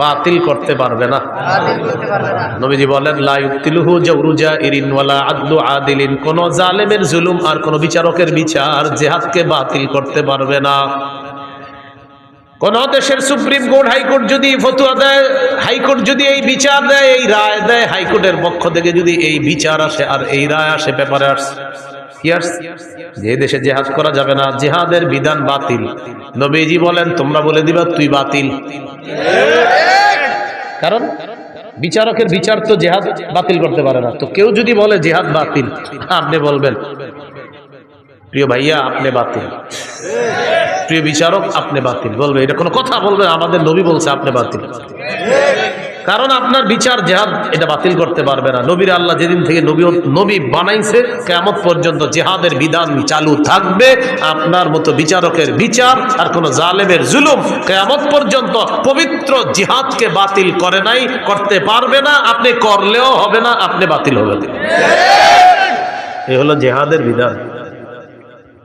বাতিল করতে পারবে না। নবীজি বলেন লা ইউক্তিলুহু ইরিন ওয়ালা আদলু আদিলিন। কোন জালেমের জুলুম আর কোন বিচারকের বিচার জিহাদকে বাতিল করতে পারবে না। কোন দেশের সুপ্রিম কোর্ট হাইকোর্ট যদি ফতুয়া দেয় হাইকোর্ট যদি এই বিচার দেয় এই রায় দেয় হাইকোর্টের পক্ষ থেকে যদি এই বিচার আসে আর এই রায় আসে পেপারে আসে যে দেশে জেহাদ করা যাবে না, জেহাদের বিধান বাতিল। নবীজি বলেন, তোমরা বলে দিবা, তুই বাতিল। কারণ বিচারকের বিচার তো জেহাদ বাতিল করতে পারে না। তো কেউ যদি বলে জেহাদ বাতিল, আপনি বলবেন, প্রিয় ভাইয়া, আপনি বাতিল। প্রিয় বিচারক, আপনি বাতিল। বলবে, এটা কোনো কথা বলবে আমাদের নবী বলছে আপনি বাতিল। কারণ আপনার বিচার জেহাদ এটা বাতিল করতে পারবে না। নবীর আল্লাহ যেদিন থেকে নবী নবী বানাইছে কেমন পর্যন্ত জেহাদের বিধান চালু থাকবে। আপনার মতো বিচারকের বিচার আর কোন জালেমের জুলুম কেমন পর্যন্ত পবিত্র জিহাদকে বাতিল করে নাই, করতে পারবে না। আপনি করলেও হবে না, আপনি বাতিল হবে এই হলো জেহাদের বিধান।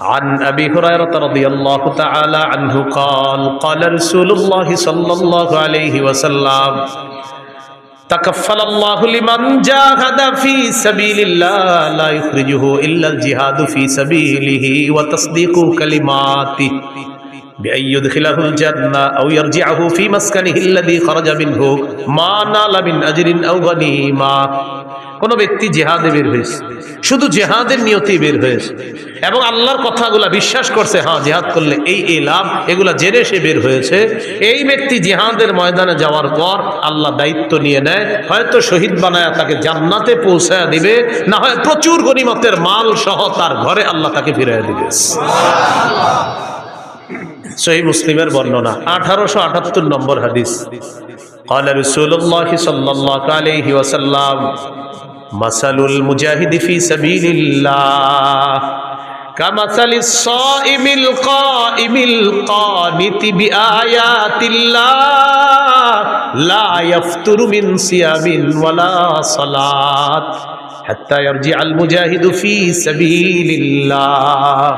عن أبي هريرة رضي الله تعالى عنه قال قال رسول الله صلى الله عليه وسلم تكفل الله لمن جاهد في سبيل الله لا يخرجه إلا الجهاد في سبيله وتصديق كلماته. بأن يدخله الجنة أو يرجعه في مسكنه الذي خرج منه ما نال من أجر أو غنيمة কোন ব্যক্তি জেহাদে বের হয়েছে শুধু জেহাদের নিয়তি বের হয়েছে এবং আল্লাহর কথাগুলা বিশ্বাস করছে হ্যাঁ জেহাদ করলে এই এই লাভ এগুলা জেনে সে বের হয়েছে এই ব্যক্তি জেহাদের ময়দানে যাওয়ার পর আল্লাহ দায়িত্ব নিয়ে নেয় হয়তো শহীদ বানায় তাকে জান্নাতে পৌঁছায় দিবে না হয় প্রচুর গনিমতের মাল সহ তার ঘরে আল্লাহ তাকে ফিরিয়ে দিবে সহি মুসলিমের বর্ণনা আঠারোশো আটাত্তর নম্বর হাদিস قال رسول الله صلى الله عليه وسلم مثل المجاهد في سبيل الله كمثل الصائم القائم القانت بآيات الله لا يفتر من صيام ولا صلاة حتى يرجع المجاهد في سبيل الله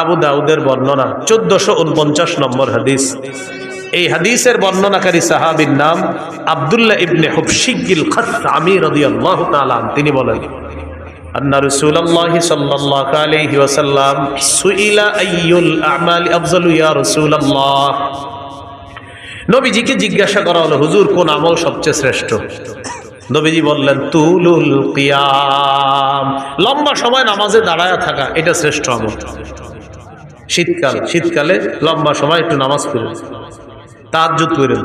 আবু দাউদের বর্ণনা চোদ্দশো উনপঞ্চাশ নম্বর হাদিস। এই হাদিসের বর্ণনাকারী সাহাবীর নাম আব্দুল্লাহ ইবনে হুবশিগিল খাসআমি রাদিয়াল্লাহু আনহু। তিনি বলেন, আন্না রাসূলুল্লাহি সাল্লাল্লাহু আলাইহি ওয়াসাল্লাম সুইলা আইয়ুল আমালি আফজালু ইয়া রাসূলুল্লাহ। নবীজিকে জিজ্ঞাসা করা হলো, হুজুর, কোন আমল সবচেয়ে শ্রেষ্ঠ? নবীজি বললেন, তুলুল কিয়াম। লম্বা সময় নামাজে দাঁড়ায় থাকা, এটা শ্রেষ্ঠ আমল। শীতকাল, শীতকালে লম্বা সময় একটু নামাজ পড়েন তাজ্জুদ করেন।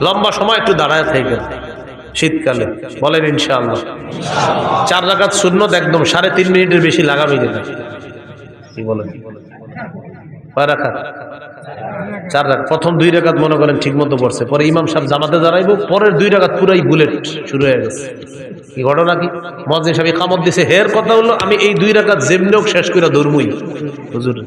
লম্বা সময় একটু দাঁড়ায় থাকেন। শীতকালে। বলেন ইনশাআল্লাহ। চার রাকাত শূন্য একদম সাড়ে তিন মিনিটের বেশি লাগাবি কি বলেন? কয় চার রাত প্রথম দুই রাকাত মনে করেন ঠিক মতো পড়ছে। পরে ইমাম সাহেব জামাতে দাঁড়াইবো, পরের দুই রাকাত পুরাই বুলেট শুরু হয়ে গেছে। কি ঘটনা কি? মজিন সাহেব কামত দিছে, হের কথা হলো, আমি এই দুই রাকাত যেমনি শেষ করে ধর্মই। হুজুর।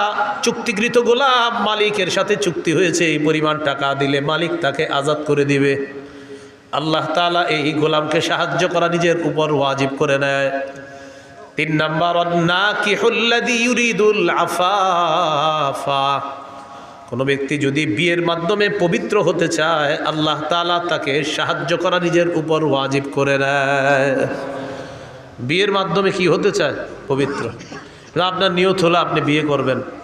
চুক্তিকৃত গোলাম, মালিকের সাথে চুক্তি হয়েছে, এই পরিমাণ টাকা দিলে মালিক তাকে আজাদ করে দিবে। আল্লাহ তাআলা এই গোলামকে সাহায্য করা নিজের উপর ওয়াজিব করে নেয়। তিন নম্বর কোনো ব্যক্তি যদি বিয়ের মাধ্যমে পবিত্র হতে চায়, আল্লাহ তাআলা তাকে সাহায্য করা নিজের উপর ওয়াজিব করে নেয়। বিয়ের মাধ্যমে কি হতে চায়? পবিত্র। আপনার নিয়ত হলো আপনি বিয়ে করবেন।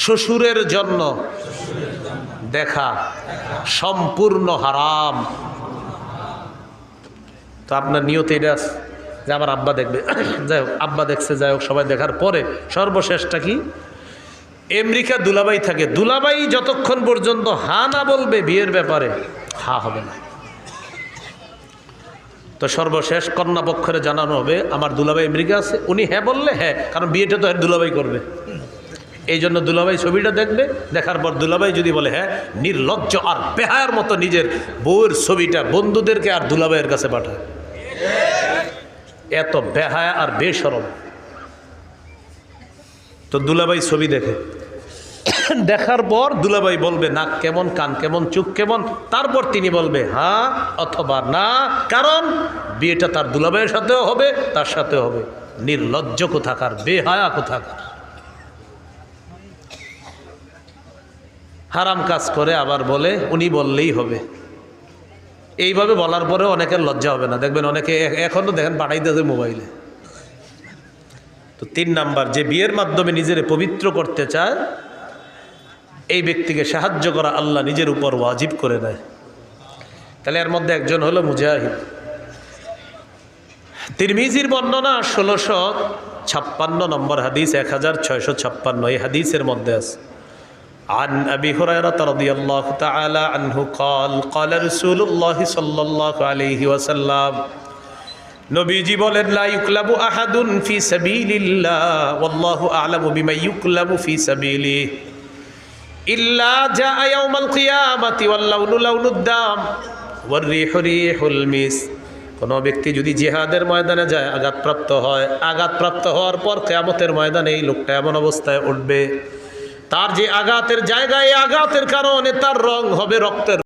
শ্বশুরের জন্য দেখা সম্পূর্ণ হারাম। তো আপনার নিয়ত এটা যে আমার আব্বা দেখবে। যাই হোক, আব্বা দেখছে, যাই হোক, সবাই দেখার পরে সর্বশেষটা কি? আমেরিকা দুলাবাই থাকে। দুলাবাই যতক্ষণ পর্যন্ত হা না বলবে বিয়ের ব্যাপারে, হা হবে না। তো সর্বশেষ কন্যা পক্ষরে জানানো হবে, আমার দুলাভাই আমেরিকা আছে, উনি হ্যাঁ বললে হ্যাঁ কারণ বিয়েটা তো এর দুলাভাই করবে। এই জন্য দুলাভাই ছবিটা দেখবে, দেখার পর দুলাভাই যদি বলে হ্যাঁ নির্লজ্জ আর বেহায়ার মতো নিজের বউয়ের ছবিটা বন্ধুদেরকে আর দুলাভাইয়ের কাছে পাঠায়। এত বেহায়া আর বেসরম। তো দুলাভাই ছবি দেখে। দেখার পর দুলাভাই বলবে নাক কেমন কান, কেমন চুখ, কেমন? তারপর তিনি বলবে হ্যাঁ অথবা না, কারণ বিয়েটা তার দুলাভাইয়ের সাথেও হবে, তার সাথেও হবে। নির্লজ্জ কোথাকার, বেহায়া কোথাকার? হারাম কাজ করে আবার বলে, উনি বললেই হবে। এইভাবে বলার পরে অনেকের লজ্জা হবে না। দেখবেন অনেকে এ- এখনও দেখেন পাঠাইতেছে মোবাইলে। তো তিন নাম্বার, যে বিয়ের মাধ্যমে নিজের পবিত্র করতে চায়, এই ব্যক্তিকে সাহায্য করা আল্লাহ নিজের উপর ওয়াজিব করে দেয়। তাহলে এর মধ্যে একজন হলো মুজাহিদ। তিরমিজির বর্ণনা ষোলোশো ছাপ্পান্ন নম্বর হাদিস, এক হাজার ছয়শো ছাপ্পান্ন। এই হাদিসের মধ্যে আছে। عن أبي هريرة رضي الله تعالى عنه قال قال رسول الله صلى الله عليه وسلم নবীজি বলেন লা ইউকলাবু আহাদুন ফি সাবিলিল্লাহ ওয়াল্লাহু আ'লামু বিমা ইউকলাবু ফি সাবিলিহি ইল্লা জাআ ইয়াউমাল কিয়ামাতি ওয়াল লাউনু লাউনুদ দাম ওয়ার রিহু রিহুল মিস কোনো ব্যক্তি যদি জিহাদের ময়দানে যায় আঘাতপ্রাপ্ত হয় আঘাতপ্রাপ্ত হওয়ার পর কেয়ামতের ময়দানে এই লোকটা এমন অবস্থায় উঠবে তার যে আঘাতের জায়গায় আঘাতের কারণে তার রং হবে রক্তের